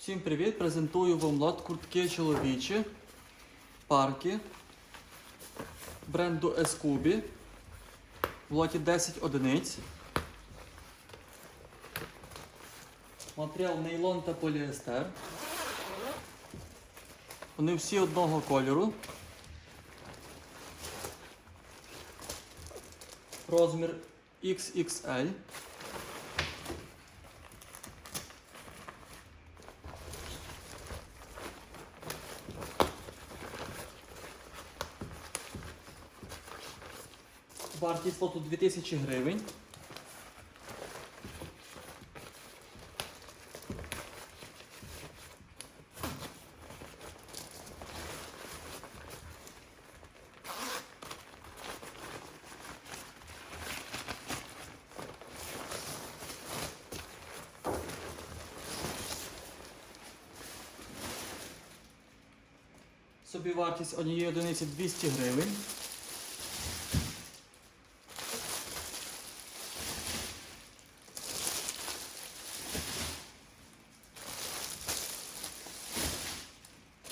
Всім привіт! Презентую вам лот куртки чоловічі, парки бренду Escubi в лоті 10 одиниць. Матеріал нейлон та поліестер. Вони всі одного кольору. Розмір XXL. Вартість лоту 2000 гривень. Собівартість однієї одиниці 200 гривень.